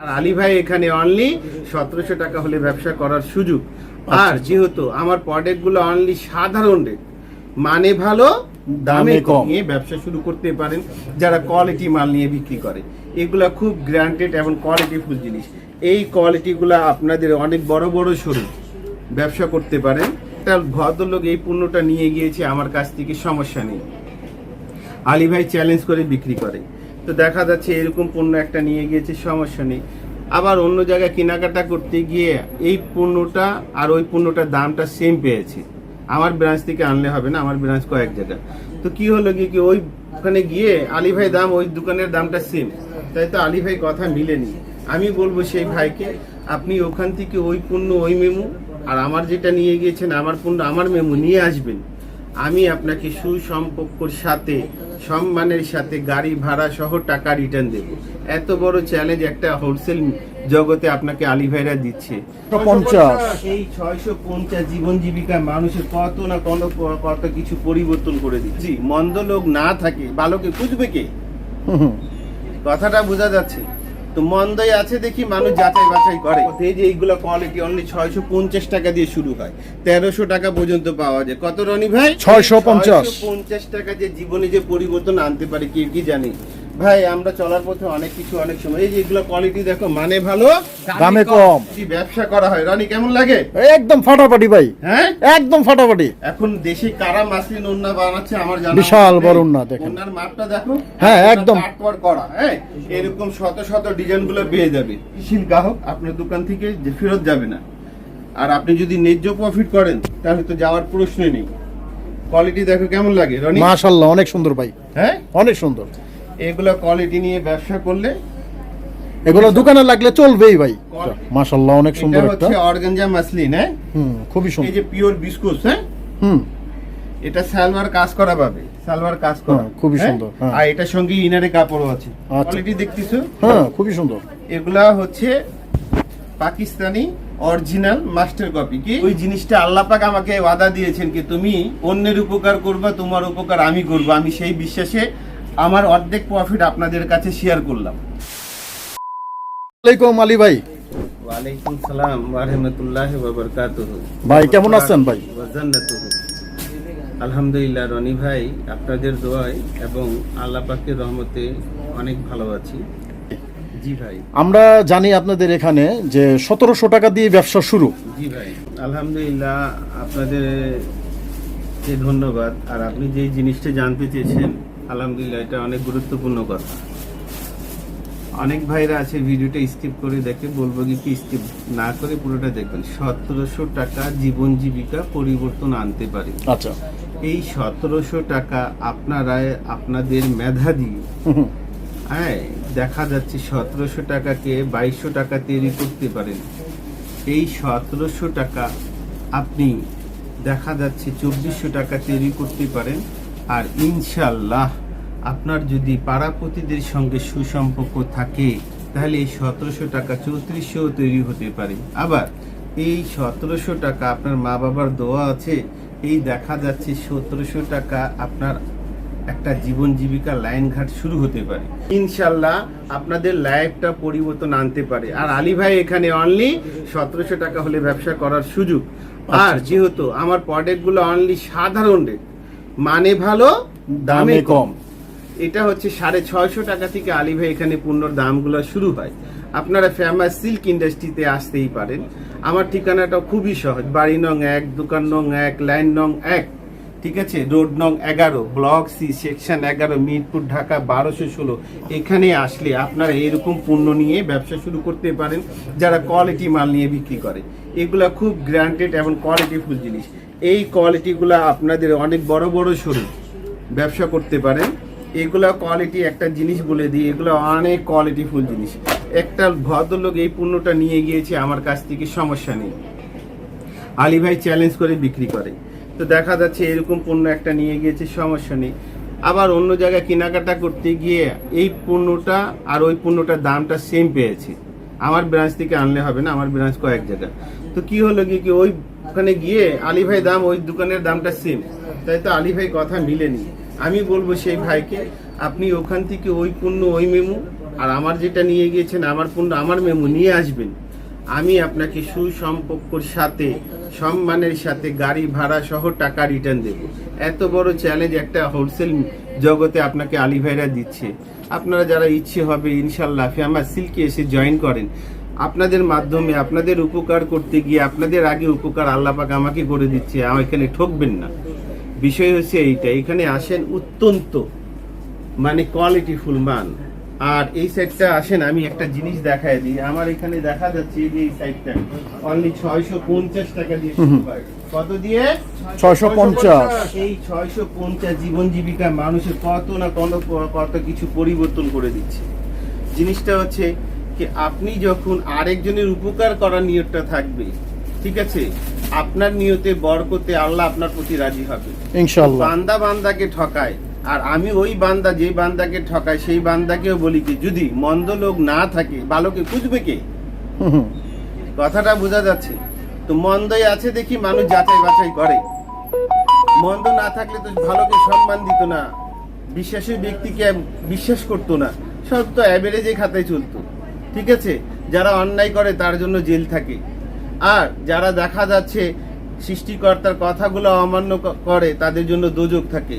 আর আলী ভাই এখানে অনলি সতেরোশো টাকা হলে ব্যবসা করার সুযোগ। আর যেহেতু আমার প্রোডাক্টগুলো অনলি সাধারণ রেট মানে ভালো দামে দামে কম। ব্যবসা শুরু করতে পারেন যারা কোয়ালিটি মাল নিয়ে বিক্রি করে। এগুলা খুব গ্রান্টেড এবং কোয়ালিটিফুল জিনিস। এই কোয়ালিটিগুলো আপনাদের অনেক বড় বড় শোরুম ব্যবসা করতে পারেন। তার ভদ্রলোক এই পণ্যটা নিয়ে গিয়েছে আমার কাছ থেকে সমস্যা নেই। আলী ভাই চ্যালেঞ্জ করে বিক্রি করে। তো দেখা যাচ্ছে এরকম পণ্য একটা নিয়ে গিয়েছে, সমস্যা নেই। আবার অন্য জায়গায় কেনাকাটা করতে গিয়ে এই পণ্যটা আর ওই পণ্যটার দামটা সেম পেয়েছে। আমার ব্রাঞ্চ থেকে আনলে হবে না, আমার ব্রাঞ্চ কয়েক জায়গা তো কি হলো কি কি ওই ওখানে গিয়ে আলী ভাই দাম, ওই দোকানের দামটা সেম তাই তো আলী ভাই কথা মিলেনি। আমি বলব সেই ভাইকে, আপনি ওখান থেকে ওই পণ্য, ওই মেমু আর আমার যেটা নিয়ে গিয়েছেন, আমার পণ্য, আমার মেমু নিয়ে আসবেন। আমি আপনাকে সুসম্পর্কর সাথে সম্মানের সাথে গাড়ি ভাড়া সহ টাকা রিটার্ন দেব। এত বড় চ্যালেঞ্জ একটা হোলসেল জগতে আপনাকে আলী ভাইরা দিচ্ছে। পঞ্চাশ। এই ছয়শো পঞ্চাশ জীবন জীবিকা মানুষের কত না কত কত কিছু পরিবর্তন করে দিচ্ছি। মন্দ লোক না থাকে ভালোকে খুঁজবে কে। কথাটা বোঝা যাচ্ছে। তো মন্দই আছে দেখি মানুষ যাচাই বাছাই করে। এই যে এইগুলো কোয়ালিটি অনলি ছয়শো পঞ্চাশ টাকা দিয়ে শুরু হয়। তেরোশো টাকা পর্যন্ত পাওয়া যায়। কত রনি ভাই? 650 পঞ্চাশ টাকা যে জীবনে যে পরিবর্তন আনতে পারে কি কি জানি? ভাই আমরা চলার পথে অনেক কিছু অনেক সময়। এই যে এগুলো কোয়ালিটি দেখো মানে ভালো দামে কম। যদি ব্যবসা করা হয়। রনি কেমন লাগে? একদম ফাটাফাটি ভাই। হ্যাঁ? একদম ফাটাফাটি। এখন দেশে কারা মাসলিন ওন্না বানাচ্ছে আমার জানা বিশাল বড় ওড়না দেখেন। ওড়নার মাপটা দেখো। হ্যাঁ, একদম। কাটওয়ার করা হ্যাঁ? এরকম শত শত ডিজাইনগুলো পেয়ে যাবে। শিল গ্রাহক আপনার দোকান থেকে যে ফেরত যাবে না। আর আপনি যদি ন্যায্য প্রফিট করেন তাহলে তো যাওয়ার প্রশ্নই নেই। কোয়ালিটি দেখো কেমন লাগে রনি? মাশাল্লাহ অনেক সুন্দর ভাই। হ্যাঁ? অনেক সুন্দর। এগুলো কোয়ালিটি নিয়ে ব্যবসা করলে এগুলো দোকানে লাগলে চলবেই ভাই। মাশাল্লাহ অনেক সুন্দর একটা। হচ্ছে অর্গানজা মাসলিন হ্যাঁ? হুম খুবই এই সুন্দর। যে পিওর বিস্কুট হ্যাঁ? হুম। এটা সালোয়ার কাজ করা পাবে সালোয়ার কাজ করা হ্যাঁ, খুবই হ্যাঁ? সুন্দর, হ্যাঁ। আর এটার সঙ্গে ইনারে কাপড়ও আছে। আচ্ছা। কোয়ালিটি দেখতেছো? হ্যাঁ খুবই সুন্দর। এগুলা হচ্ছে পাকিস্তানি অরিজিনাল মাস্টার কপি কি? ওই জিনিসটা আল্লাহ পাক আমাকে ওয়াদা দিয়েছেন কি তুমি অন্যের উপকার করবা তোমার উপকার আমি করব। আমি সেই বিশ্বাসে আমার অর্ধেক প্রফিট আপনাদের কাছে শেয়ার করলাম। ওয়ালাইকুম আলী ভাই। ওয়ালাইকুম সালাম ওয়া রাহমাতুল্লাহি ওয়া বারাকাতুহু। ভাই, কেমন আছেন ভাই? আলহামদুলিল্লাহ রনি ভাই আপনাদের দোয়ায় এবং আল্লাহ পাকের রহমতে অনেক ভালো আছি। জি ভাই। আমরা জানি আপনাদের এখানে যে সতেরোশো টাকা দিয়ে ব্যবসা শুরু। জি ভাই আলহামদুলিল্লাহ আপনাদের যে ধন্যবাদ। আর আপনি যে জিনিসটা জানতে চেয়েছেন আলহামদুলিল্লাহ এটা অনেক গুরুত্বপূর্ণ কথা। অনেক ভাইরা আছে ভিডিওটা স্কিপ করে দেখে বলব কি কি স্কিপ না করে পুরোটা দেখবেন। সতেরোশো টাকা জীবন জীবিকা পরিবর্তন আনতে পারে। আচ্ছা। এই সতেরোশো টাকা আপনারা আপনাদের মেধা দিয়ে। হ্যাঁ দেখা যাচ্ছে সতেরোশো টাকাকে বাইশশো টাকা তৈরি করতে পারেন। এই সতেরোশো টাকা আপনি দেখা যাচ্ছে চব্বিশশো টাকা তৈরি করতে পারেন। আর ইনশাল্লাহ আপনার যদি পাড়াপতিদের সঙ্গে সুসম্পর্ক থাকে তাহলে এই সতেরোশো টাকা চৌত্রিশশো তৈরি হতে পারে। আবার এই সতেরোশো টাকা আপনার মা বাবার দোয়া আছে এই দেখা যাচ্ছে সতেরোশো টাকা আপনার একটা জীবন জীবিকা লাইন ঘাট শুরু হতে পারে। ইনশাল্লাহ আপনাদের লাইফটা পরিবর্তন আনতে পারে। আর আলী ভাই এখানে অনলি সতেরোশো টাকা হলে ব্যবসা করার সুযোগ। আর যেহেতু আমার প্রোডাক্টগুলো অনলি সাধারণ রেট মানে ভালো দামে কম। এটা হচ্ছে সাড়ে ছয়শো টাকা থেকে আলী ভাই এখানে পণ্যর দামগুলো শুরু হয়। আপনারা ফেমাস সিল্ক ইন্ডাস্ট্রিতে আসতেই পারেন। আমার ঠিকানাটা খুবই সহজ। বাড়ি নং এক দোকান নং এক লাইন নং এক ঠিক আছে? রোড নং এগারো ব্লক সি সেকশন এগারো মিরপুর ঢাকা বারোশো ষোলো। এখানে আসলে আপনারা এরকম পণ্য নিয়ে ব্যবসা শুরু করতে পারেন। যারা কোয়ালিটি মাল নিয়ে বিক্রি করে। এগুলা খুব গ্রান্টেড এবং কোয়ালিটিফুল জিনিস। এই কোয়ালিটিগুলো আপনাদের অনেক বড় বড় শোরুম ব্যবসা করতে পারেন এগুলা কোয়ালিটি একটা জিনিস বলে দিই, এগুলো অনেক কোয়ালিটিফুল জিনিস। একটা ভদ্রলোক এই পণ্যটা নিয়ে গিয়েছে, আমার কাছ থেকে সমস্যা নেই। আলী ভাই চ্যালেঞ্জ করে বিক্রি করে। তো দেখা যাচ্ছে এরকম পণ্য একটা নিয়ে গিয়েছে, সমস্যা নেই। আবার অন্য জায়গায় কেনাকাটা করতে গিয়ে এই পণ্যটা আর ওই পণ্যটার দামটা সেম পেয়েছে। আমার ব্রাঞ্চ থেকে আনলে হবে না, আমার ব্রাঞ্চ কয়েক জায়গা তো কি হলো কি ওই ওখানে গিয়ে আলী ভাই দাম, ওই দোকানের দামটা সেম তাই তো আলী ভাই কথা মিলেনি। আমি বলব সেই ভাইকে, আপনি ওখান থেকে ওই পণ্য, ওই মেমু, আর আমার যেটা নিয়ে গিয়েছেন, আমার পণ্য, আমার মেমো নিয়ে আসবেন। আমি আপনাকে সুসম্পর্কর সাথে, সম্মানের সাথে গাড়ি ভাড়া সহ টাকা রিটার্ন দেব। এত বড় চ্যালেঞ্জ একটা হোলসেল জগতে আপনাকে আলী ভাইরা দিচ্ছে। আপনারা যারা ইচ্ছে হবে, ইনশাল্লাহ ফেমাস সিল্কে এসে জয়েন করেন। আপনাদের মাধ্যমে আপনাদের উপকার করতে গিয়ে আপনাদের আগে উপকার আল্লাহ পাক আমাকে করে দিচ্ছে আমার এখানে ঠকবেন না। বিষয় হচ্ছে এইটা এখানে আসেন অত্যন্ত মানে কোয়ালিটিফুল মান আর এই সাইডটা আসেন আমি একটা জিনিস দেখাই দিই। আমার এখানে দেখা যাচ্ছে এই যে এই সাইডটা অনলি ছয়শো পঞ্চাশ টাকা দিয়ে কত দিয়ে? 650 এই ছয়শো পঞ্চাশ জীবন জীবিকা মানুষের কত না কত কত কিছু পরিবর্তন করে দিচ্ছে। জিনিসটা হচ্ছে কি আপনি যখন আরেকজনের উপকার করার নিয়তটা থাকবে ঠিক আছে? আপনার নিয়তে বরকতে আল্লাহ আপনার প্রতি রাজি হবে। ইনশাল্লাহ বান্দা বান্দাকে ঠকায় আর আমি ওই বান্দা যে বান্দাকে ঠকায় সেই বান্দাকেও বলি কি যদি মন্দ লোক না থাকে ভালোকে খুঁজবে কে। কথাটা বোঝা যাচ্ছে। তো মন্দই আছে দেখি মানুষ যাচাই বাছাই করে। মন্দ না থাকলে তো ভালোকে সম্মান দিত না। বিশ্বাসী ব্যক্তিকে বিশ্বাস করতো না। সব তো অ্যাভারেজে খাতায় চলতো। ঠিক আছে? যারা অন্যায় করে তার জন্য জেল থাকে। আর যারা দেখা যাচ্ছে সৃষ্টিকর্তার কথাগুলো অমান্য করে তাদের জন্য দোজক থাকে।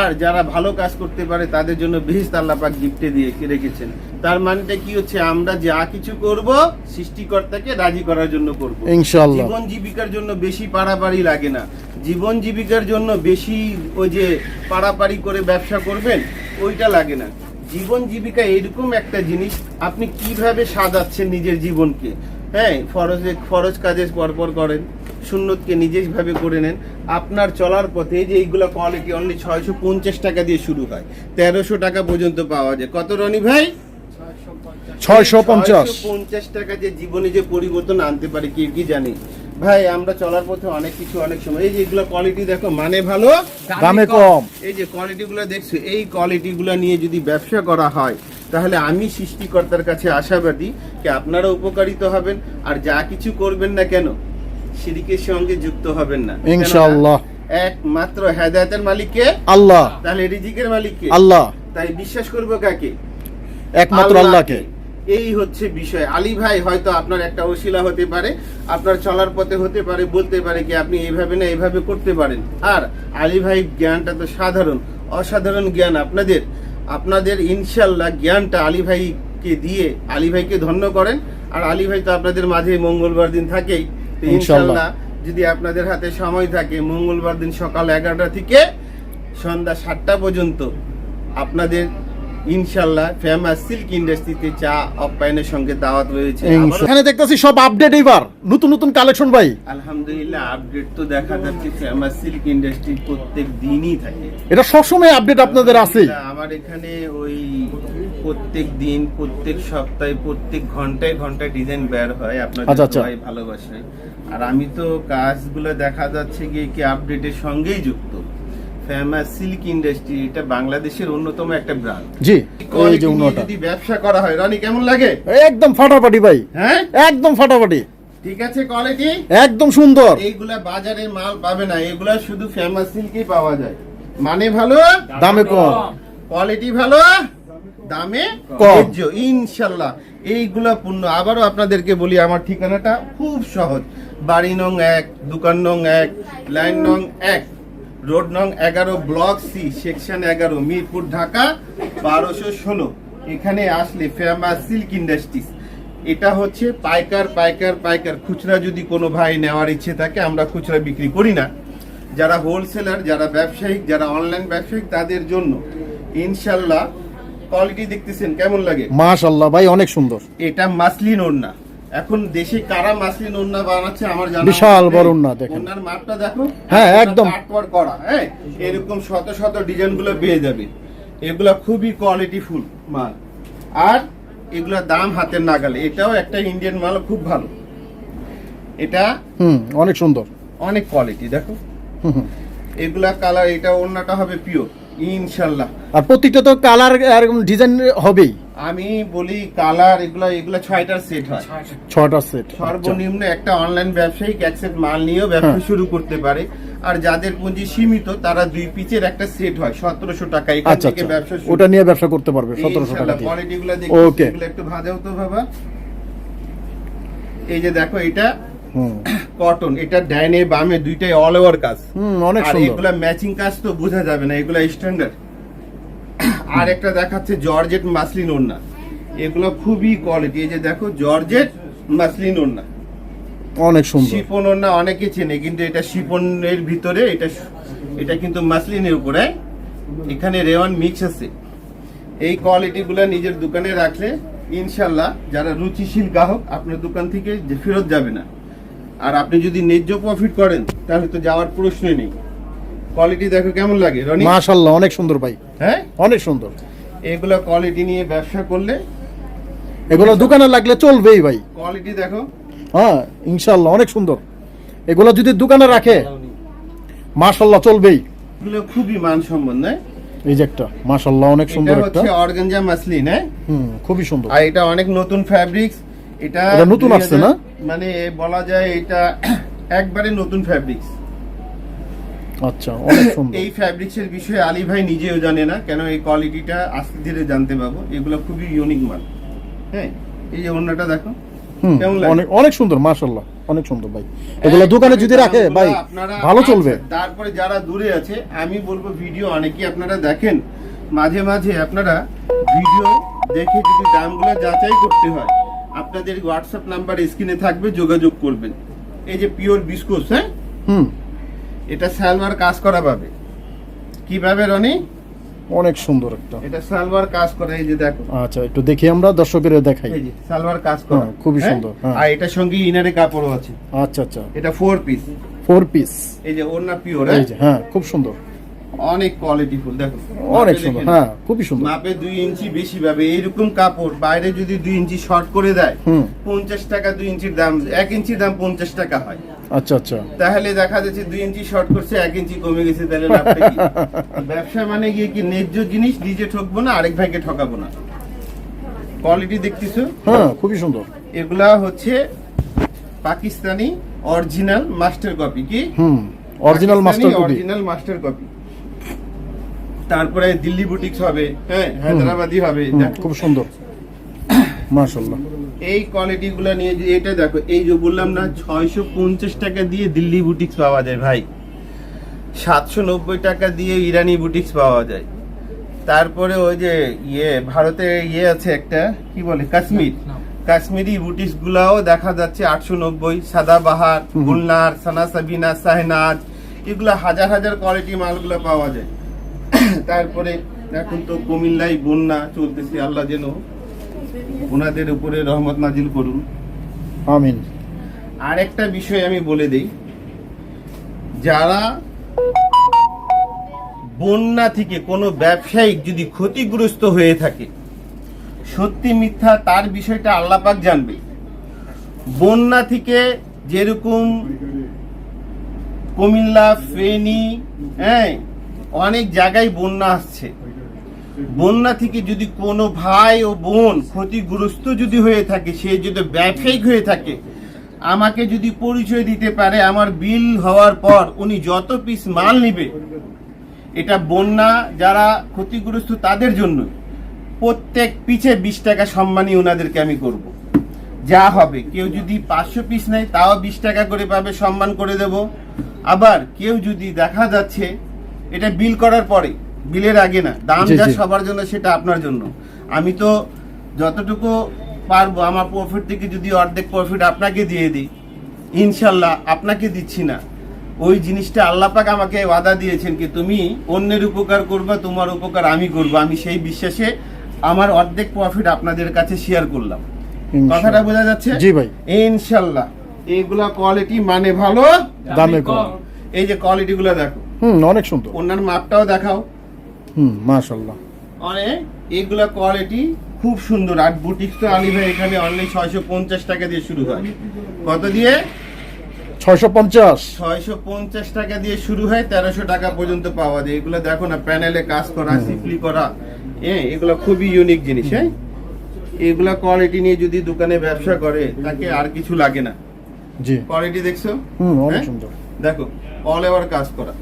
আর যারা ভালো কাজ করতে পারে তাদের জন্য বেশ আল্লাপাক গিফটে দিয়ে রেখেছেন। তার মানেটা কি হচ্ছে? আমরা যা কিছু করব সৃষ্টিকর্তাকে রাজি করার জন্য করব। ইনশাল্লাহ জীবন জীবিকার জন্য বেশি পাড়াপাড়ি লাগে না। জীবন জীবিকার জন্য বেশি ওই যে পাড়াপাড়ি করে ব্যবসা করবেন ওইটা লাগে না। জীবন জীবিকা এরকম একটা জিনিস আপনি কীভাবে সাজাচ্ছেন নিজের জীবনকে? হ্যাঁ ফরজে ফরজ কাজে পরপর করেন সুন্নতকে নিজেই ভাবে করে নেন। আপনার চলার পথে যে এইগুলো কোয়ালিটি অনলি ছয়শো পঞ্চাশ টাকা দিয়ে শুরু হয় তেরোশো টাকা পর্যন্ত পাওয়া যায়। কত রনি ভাই? ছয়শো পঞ্চাশ। পঞ্চাশ টাকা যে জীবনে যে পরিবর্তন আনতে পারে কি কি জানি? ভাই আমরা চলার পথে অনেক কিছু অনেক সময়। এই যে এগুলো কোয়ালিটি দেখো মানে ভালো দামে কম। এই যে কোয়ালিটি গুলো দেখছ এই কোয়ালিটি গুলো নিয়ে যদি ব্যবসা করা হয় তাহলে আমি সৃষ্টিকর্তার কাছে আশাবাদী যে আপনারা উপকারিত হবেন আর যা কিছু করবেন না কেন সিরিকের সঙ্গে যুক্ত হবেন না। ইনশাআল্লাহ। একমাত্র হেদায়তের মালিককে আল্লাহ। তাহলে রিজিকের মালিক কে আল্লাহ। তাই বিশ্বাস করব কাকে? একমাত্র আল্লাহকে। এই হচ্ছে বিষয়। আলী ভাই হয়তো আপনার একটা ওসিলা হতে পারে আপনার চলার পথে হতে পারে বলতে পারে কি আপনি এইভাবে না এইভাবে করতে পারেন। আর আলী ভাই জ্ঞানটা তো সাধারণ অসাধারণ জ্ঞান আপনাদের। আপনাদের ইনশাল্লাহ জ্ঞানটা আলী ভাইকে দিয়ে আলী ভাইকে ধন্য করেন। আর আলী ভাই তো আপনাদের মাঝে মঙ্গলবার দিন থাকেই। ইনশাল্লাহ যদি আপনাদের হাতে সময় থাকে মঙ্গলবার দিন সকাল এগারোটা থেকে সন্ধ্যা সাতটা পর্যন্ত আপনাদের ইনশাল্লাহ ফেমাস সিল্ক ইন্ডাস্ট্রিতে চা আপ্যায়নের সঙ্গে দাওয়াত রয়েছে। এখানে দেখতেছি সব আপডেট এইবার। নতুন নতুন কালেকশন ভাই। আলহামদুলিল্লাহ আপডেট তো দেখা যাচ্ছে ফেমাস সিল্ক ইন্ডাস্ট্রি প্রত্যেক দিনই থাকে। এটা সবসময় আপডেট আপনাদের আলহামদুলিল্লাহ, আমার এখানে ওই প্রত্যেক দিন প্রত্যেক সপ্তাহে প্রত্যেক ঘন্টায় ঘন্টায় ডিজাইন বের হয় আপনাদের আচ্ছা, আচ্ছা। সবাই ভালোবাসে। আর আমি তো কাজগুলো দেখা যাচ্ছে গিয়ে কি আপডেটের সঙ্গেই যুক্ত। ফেমাস সিল্ক ইন্ডাস্ট্রি এটা বাংলাদেশের অন্যতম একটা জি এই যে যদি ব্যবসা করা হয় রনি কেমন লাগে? একদম ফাটাফাটি ভাই। হ্যাঁ? একদম ফাটাফাটি। ঠিক আছে কোয়ালিটি একদম সুন্দর। এইগুলা বাজারে মাল পাবে না এগুলা শুধু ফেমাস সিল্কই পাওয়া যায়। মানে ভালো? দামে কম। কোয়ালিটি ভালো? দামে কম। ইনশাল্লাহ। এইগুলা পূর্ণ আবারও আপনাদেরকে বলি আমার ঠিকানাটা খুব সহজ। বাড়ি নং এক দোকান নং এক লাইন নং এক। রোড নং এগারো ব্লক সি সেকশন এগারো মিরপুর ঢাকা বারোশো ষোলো। এখানে আসলে ফেমাস সিল্ক ইন্ডাস্ট্রিজ। এটা হচ্ছে পাইকার পাইকার পাইকার। খুচরা যদি কোনো ভাই নেওয়ার ইচ্ছে থাকে আমরা খুচরা বিক্রি করি না। যারা হোলসেলার যারা ব্যবসায়িক যারা অনলাইন ব্যবসায়িক তাদের জন্য ইনশাল্লাহ কোয়ালিটি দেখতেছেন কেমন লাগে? মাশাল্লাহ ভাই অনেক সুন্দর। এটা মাসলিন ওড়না। এখন দেশে কারা মাসলিন ওড়না বানাচ্ছে আমার জানা বিশাল। বড় ওড়না দেখেন। ওড়নার মাপটা দেখো হ্যাঁ, একদম। কাটওয়ার করা হ্যাঁ এরকম শত শত ডিজাইনগুলো পেয়ে যাবে এগুলা খুবই কোয়ালিটি ফুল মাল আর এগুলা দাম হাতের নাগালে এটাও একটা ইন্ডিয়ান মাল খুব ভালো এটা হুম অনেক সুন্দর অনেক কোয়ালিটি দেখো হুম। এগুলা কালার এটা ওড়নাটা হবে পিওর ইনশাল্লাহ। আর প্রত্যেকটা তো কালার আর ডিজাইন হবেই। আমি বলি কালার এগুলা এগুলা ছয়টার সেট হয়। ছটা সেট সর্বনিম্ন একটা অনলাইন ব্যবসায়িক অ্যাকসেপ্ট মাল নিয়েও ব্যবসা হ্যাঁ। শুরু করতে পারে। আর যাদের পুঁজি সীমিত তারা দুই পিচের একটা সেট হয় সতেরোশো টাকা এখান আচ্ছা থেকে আচ্ছা। ব্যবসা ওটা নিয়ে ব্যবসা করতে পারবে সতেরোশো টাকা দিয়ে। কোয়ালিটি গুলো Okay. দেখি একটু ভাজাও তো বাবা এই যে দেখো এটা কটন এটা ডাইনে বামে দুইটাই অল ওভার কাজ। অনেক সুন্দর। এগুলা ম্যাচিং কাজ তো বোঝা যাবে না এগুলা স্ট্যান্ডার্ড আর একটা দেখাচ্ছে জর্জেট মাসলিন ওড়না। এগুলো খুবই কোয়ালিটি এই যে দেখো জর্জেট মাসলিন ওড়না। অনেক সুন্দর। শিপন ওড়না অনেকে চেনে কিন্তু এটা শিপনের ভিতরে এটা এটা কিন্তু মাসলিনের উপরে। এখানে রেওয়ান মিক্স আছে। এই কোয়ালিটি গুলা নিজের দোকানে রাখলে ইনশাল্লাহ যারা রুচিশীল গ্রাহক আপনার দোকান থেকে ফেরত যাবে না। আর আপনি যদি ন্যায্য প্রফিট করেন তাহলে তো যাওয়ার প্রশ্নই নেই। কোয়ালিটি দেখো কেমন লাগে রনি? মাশাল্লাহ অনেক সুন্দর ভাই। হ্যাঁ? অনেক সুন্দর। এগুলো কোয়ালিটি নিয়ে ব্যবসা করলে এগুলো দোকানে লাগলে চলবেই ভাই। কোয়ালিটি দেখো। হ্যাঁ ইনশাল্লাহ অনেক সুন্দর। এগুলো যদি দোকানে রাখে মাশাল্লাহ চলবেই। এগুলো খুবই মানসম্পন্ন হ্যাঁ? এই যে একটা মাশাল্লাহ অনেক সুন্দর একটা। এটা হচ্ছে অর্গানজা মাসলিন হ্যাঁ? হুম খুবই সুন্দর। আর এটা অনেক নতুন ফ্যাব্রিক্স এটা নতুন আসছে না? মানে বলা যায় এটা একবারে নতুন ফ্যাব্রিক্স আচ্ছা অনেক সুন্দর। এই ফ্যাব্রিক্স এর বিষয়ে আলী ভাই নিজেও জানে না কেন এই কোয়ালিটিটা আস্তে ধীরে জানতে পাবো। এগুলো খুবই ইউনিক মাল। হ্যাঁ এই যে অন্যটা দেখো? অনেক অনেক সুন্দর মাশাল্লাহ অনেক সুন্দর ভাই। এগুলো দোকানে যদি রাখে ভাই ভালো চলবে। আচ্ছা, তারপরে যারা দূরে আছে আমি বলব ভিডিও অনেকেই আপনারা দেখেন। মাঝে মাঝে আপনারা ভিডিও দেখে যদি দামগুলো যাচাই করতে হয় আপনাদের হোয়াটসঅ্যাপ নাম্বার স্ক্রিনে থাকবে যোগাযোগ করবেন। এই যে পিওর বিস্কুট হ্যাঁ? হুম। এটা সালোয়ার কাজ করা পাবে। কীভাবে রনি? অনেক সুন্দর একটা। এটা সালোয়ার কাজ করা এই যে দেখো। আচ্ছা একটু দেখি আমরা দর্শকের দেখাই। এই যে সালোয়ার কাজ করা। হ্যাঁ, খুবই হ্যাঁ? সুন্দর, হ্যাঁ। আর এটার সঙ্গে ইনারে কাপড়ও আছে। আচ্ছা আচ্ছা। এটা ফোর পিস ফোর পিস এই যে ওড়না পিওর এই যে হ্যাঁ খুব সুন্দর। অনেক কোয়ালিটি ফুল দেখো। অনেক সুন্দর হ্যাঁ খুবই সুন্দর। মাপে দুই ইঞ্চি বেশি পাবে। এইরকম কাপড় বাইরে যদি দুই ইঞ্চি শর্ট করে দেয় হুম। পঞ্চাশ টাকা দুই ইঞ্চির দাম এক ইঞ্চির দাম পঞ্চাশ টাকা হয়। আচ্ছা আচ্ছা। তাহলে দেখা যাচ্ছে দুই ইঞ্চি শর্ট করছে এক ইঞ্চি কমে গেছে তাহলে লাভটা কি? ব্যবসা মানে গিয়ে কি ন্যায্য জিনিস নিজে ঠকবো না আরেক ভাইকে ঠকাবো না? কোয়ালিটি দেখতেছো? হ্যাঁ খুবই সুন্দর। এগুলা হচ্ছে পাকিস্তানি অরিজিনাল মাস্টার কপি কি? হুম original master copy original master copy তারপরে দিল্লি বুটিক্স হবে হ্যাঁ হায়দ্রাবাদি হবে। খুব সুন্দর। মাশাল্লাহ এই কোয়ালিটি গুলো নিয়ে যে এটা দেখো এই যে বললাম না ছয়শো পঞ্চাশ টাকা দিয়ে দিল্লি বুটিক্স পাওয়া যায় ভাই। সাতশো নব্বই টাকা দিয়ে ইরানি বুটিক্স পাওয়া যায়। তারপরে ওই যে ইয়ে ভারতে ইয়ে আছে একটা কি বলে কাশ্মীর। কাশ্মীরি বুটিক্স গুলাও দেখা যাচ্ছে আটশো নব্বই সাদাবাহার গুলনার সানা সাবিনা সাহেনাজ এগুলা হাজার হাজার কোয়ালিটি মালগুলো পাওয়া যায়। তারপরে এখন তো কুমিল্লায় বন্যা চলতেছে আল্লাহ যেন ওনাদের উপরে রহমত নাজিল করুন। আমিন। আর একটা বিষয় আমি বলে দেই যারা বন্যা থেকে কোনো ব্যবসায়িক যদি ক্ষতিগ্রস্ত হয়ে থাকে সত্যি মিথ্যা তার বিষয়টা আল্লাপাক জানবে। বন্যা থেকে যেরকম কুমিল্লা ফেনী হ্যাঁ অনেক জায়গায় বন্যা আসছে। বন্যা থেকে যদি কোনো ভাই ও বোন ক্ষতিগ্রস্ত যদি হয়ে থাকে, সে যদি ব্যবসায়িক হয়ে থাকে, আমাকে যদি পরিচয় দিতে পারে, আমার বিল হওয়ার পর উনি যত পিস মাল নিবে, এটা বন্যা যারা ক্ষতিগ্রস্ত তাদের জন্য। প্রত্যেক পিছে বিশ টাকা সম্মানী ওনাদেরকে আমি করব। যা হবে। কেউ যদি পাঁচশো পিস নেয়, তাও বিশ টাকা করে পাবে সম্মান করে দেব। আবার কেউ যদি দেখা যাচ্ছে এটা বিল করার পরে বিলের আগে না দাম যা সবার জন্য সেটা আপনার জন্য। আমি তো যতটুকু পারব আমার প্রফিট থেকে যদি অর্ধেক প্রফিট আপনাকে দিয়ে দিই ইনশাল্লাহ আপনাকে দিচ্ছি না। ওই জিনিসটা আল্লাপাক আমাকে ওয়াদা দিয়েছেন কি তুমি অন্যের উপকার করবা তোমার উপকার আমি করব। আমি সেই বিশ্বাসে আমার অর্ধেক প্রফিট আপনাদের কাছে শেয়ার করলাম। কথাটা বোঝা যাচ্ছে? জি ভাই। ইনশাল্লাহ। এইগুলা কোয়ালিটি মানে ভালো দামে কম। এই যে কোয়ালিটি গুলো দেখো। হুম অনেক সুন্দর। অন্যান্য মাপটাও দেখাও। হুম মাশাল্লাহ অনেক এইগুলা কোয়ালিটি খুব সুন্দর। আর বুটিক্স তো আলী ভাই এখানে অনলি ছয়শো পঞ্চাশ টাকা দিয়ে শুরু হয়। কত দিয়ে? ছয়শো পঞ্চাশ। ছয়শো পঞ্চাশ টাকা দিয়ে শুরু হয় তেরোশো টাকা পর্যন্ত পাওয়া যায়। এগুলো দেখো না প্যানেলে কাজ করা সিফলি করা। হ্যাঁ এগুলো খুবই ইউনিক জিনিস হ্যাঁ? এগুলা কোয়ালিটি নিয়ে যদি দোকানে ব্যবসা করে তাকে আর কিছু লাগে না। জি। কোয়ালিটি দেখছ? হুম অনেক হ্যাঁ? সুন্দর। দেখো অল ওভার কাজ করা।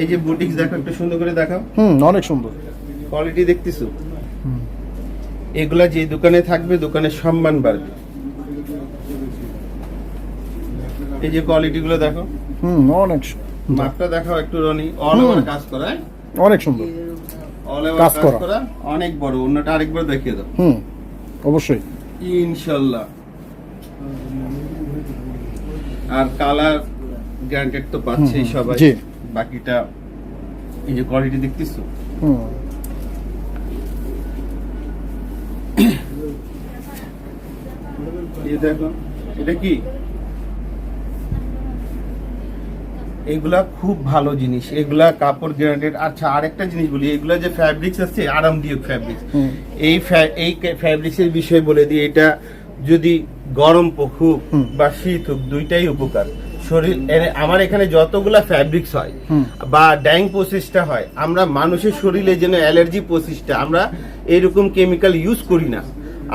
এই যে বুটিক্স দেখো একটু সুন্দর করে দেখাও। হুম অনেক সুন্দর। কোয়ালিটি দেখতেছো? এগুলা যে দোকানে থাকবে দোকানের সম্মান বাড়বে। এই যে কোয়ালিটি গুলো দেখো। হুম অনেক সুন্দর। মাপটা দেখাও একটু রনি। অল ওভার কাজ করা অনেক সুন্দর। অল ওভার কাজ করা। অনেক বড়। অন্যটা আরেকবার দেখিয়ে দাও। হুম অবশ্যই। ইনশাল্লাহ। আর কালার গ্যারান্টেড তো পাচ্ছেই সবাই। জি। বাকিটা এই যে কোয়ালিটি দেখতেছো? হুম। দেখো এটা কি? এগুলা খুব ভালো জিনিস। এগুলা কাপড় আচ্ছা আরেকটা জিনিস বলি এগুলা যে ফ্যাব্রিক্স আছে ফ্যাব্রিক্স হুম। এই ফ্যা- এই ফ্যাব্রিক্সের বিষয়ে বলে দিই এটা যদি গরম হোক বা শীত হোক দুইটাই উপকার। শরীর আমার এখানে যতগুলা ফ্যাব্রিক্স হয় বা ড্যাং প্রসেসটা হয় আমরা মানুষের শরীরে যেন অ্যালার্জি প্রসেসটা আমরা এরকম কেমিক্যাল ইউজ করি না।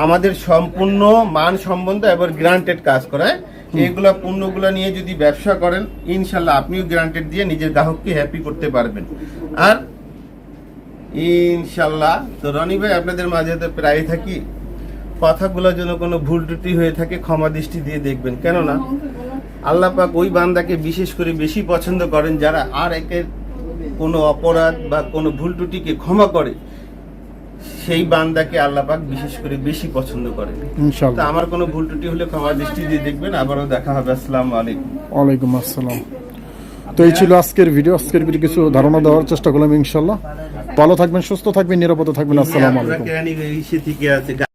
আমাদের সম্পূর্ণ মান সম্বন্ধ এবার গ্রান্টেড কাজ করায়। এগুলা পণ্যগুলা নিয়ে যদি ব্যবসা করেন ইনশাল্লাহ আপনিও গ্রান্টেড দিয়ে নিজের গ্রাহককে হ্যাপি করতে পারবেন। আর ইনশাল্লাহ তো রনি ভাই আপনাদের মাঝে তো প্রায় থাকি। কথাগুলো যেন কোনো ভুল ত্রুটি হয়ে থাকে ক্ষমা দৃষ্টি দিয়ে দেখবেন। কেননা আল্লাহ পাক ওই বান্দাকে বিশেষ করে বেশি পছন্দ করেন যারা আর একের কোনো অপরাধ বা কোনো ভুল ত্রুটিকে ক্ষমা করে সেই বান্দাকে আল্লাহ পাক বিশেষ করে বেশি পছন্দ করেন। তো আমার কোনো ভুল ত্রুটি হলে ক্ষমা দৃষ্টি দিয়ে দেখবেন আবারও দেখা হবে আসসালামু আলাইকুম। ওয়ালাইকুম আসসালাম। তো এই ছিল আজকের ভিডিও আজকের ভিডিও কিছু ধারণা দেওয়ার চেষ্টা করলাম ইনশাল্লাহ ভালো থাকবেন সুস্থ থাকবেন নিরাপদে থাকবেন আসসালামু আলাইকুম।